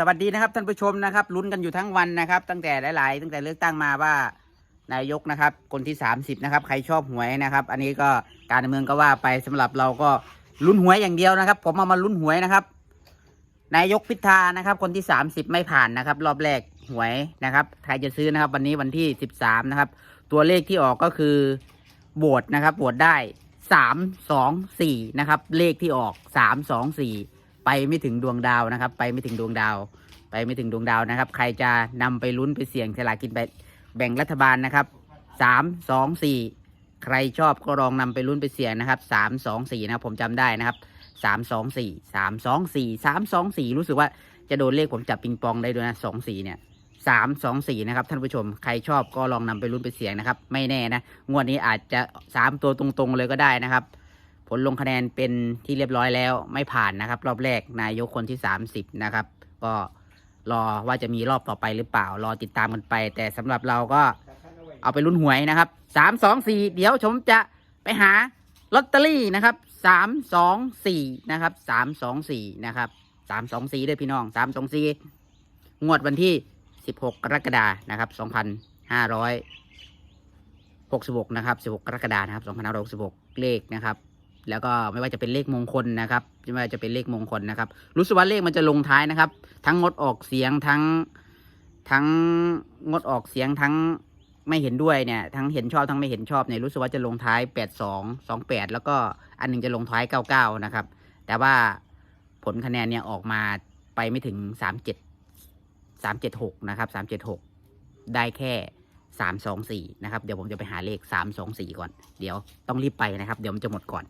สวัสดีนะครับท่านผู้ชมนะครับลุ้นกันอยู่ทั้งวันนะครับ ตั้งแต่หลาย ๆ ตั้งแต่เลือกตั้งมาว่านายกนะครับ คนที่ 30 นะครับ ใครชอบหวยนะครับ อันนี้ก็การเมืองก็ว่าไปสำหรับเราก็ลุ้นหวยอย่างเดียวนะครับ ผมเอามาลุ้นหวยนะครับ นายกพิธานะครับ คนที่ 30 ไม่ผ่านนะครับ รอบแรกหวยนะครับใครจะซื้อนะครับ วันนี้วันที่ 13 นะครับ ตัวเลขที่ออกก็คือโบวตนะครับโบวตได้ 3 2 4 นะครับ เลขที่ออก 3 2 4 ไปไม่ถึงดวงดาวนะครับ ไปไม่ถึงดวงดาว ไปไม่ถึงดวงดาวนะครับ ใครจะนำไปลุ้นไปเสี่ยงฉลากินไปแบ่งรัฐบาลนะครับ3 2 4ใครชอบก็ลองนำไปลุ้นไปเสี่ยงนะครับ3 2 4นะครับผมจำได้นะครับ3 2 4 3 2 4 3 2 4รู้สึกว่าจะโดนเลขผมจับปิงปองได้ด้วยนะ2 4เนี่ยสามสองสี่นะครับท่านผู้ชมใครชอบก็ลองนำไปลุ้นไปเสี่ยงนะครับ ไม่แน่นะ งวดนี้อาจจะสามตัวตรงๆเลยก็ได้นะครับ ผลลงคะแนนเป็นที่เรียบร้อยแล้วไม่ผ่านนะครับ รอบแรกนายกคนที่ 30 นะครับ ก็รอว่าจะมีรอบต่อไปหรือเปล่า รอติดตามกันไป แต่สำหรับเราก็เอาไปลุ้นหวยนะครับสามสองสี่เดี๋ยวผมจะไปหาลอตเตอรี่นะครับสามสองสี่นะครับสามสองสี่นะครับสามสองสี่ด้วยพี่น้องสามสองสี่งวดวันที่สิบหกกรกฎานะครับสองพันห้าร้อยหกสิบหกนะครับสิบหกกรกฎานะครับสองพันห้าร้อยหกสิบหกเลขนะครับ แล้วก็ไม่ว่าจะเป็นเลขมงคลนะครับไม่ว่าจะเป็นเลขมงคลนะครับ รู้สึกว่าเลขมันจะลงท้ายนะครับ ทั้งงดออกเสียงทั้งทั้งงดออกเสียงทั้งไม่เห็นด้วยเนี่ยทั้งเห็นชอบทั้งไม่เห็นชอบเนี่ยรู้สึกว่าจะลงท้ายแปดสองสองแปดแล้วก็อันหนึงจะลงท้ายเก้าเก้านะครับ แต่ว่าผลคะแนนเนี่ยออกมาไปไม่ถึงสามเจ็ดสามเจ็ดหกนะครับสามเจ็ดหกได้แค่สามสองสี่นะครับ เดี๋ยวผมจะไปหาเลขสามสองสี่ก่อน เดี๋ยวต้องรีบไปนะครับ เดี๋ยวมันจะหมดก่อน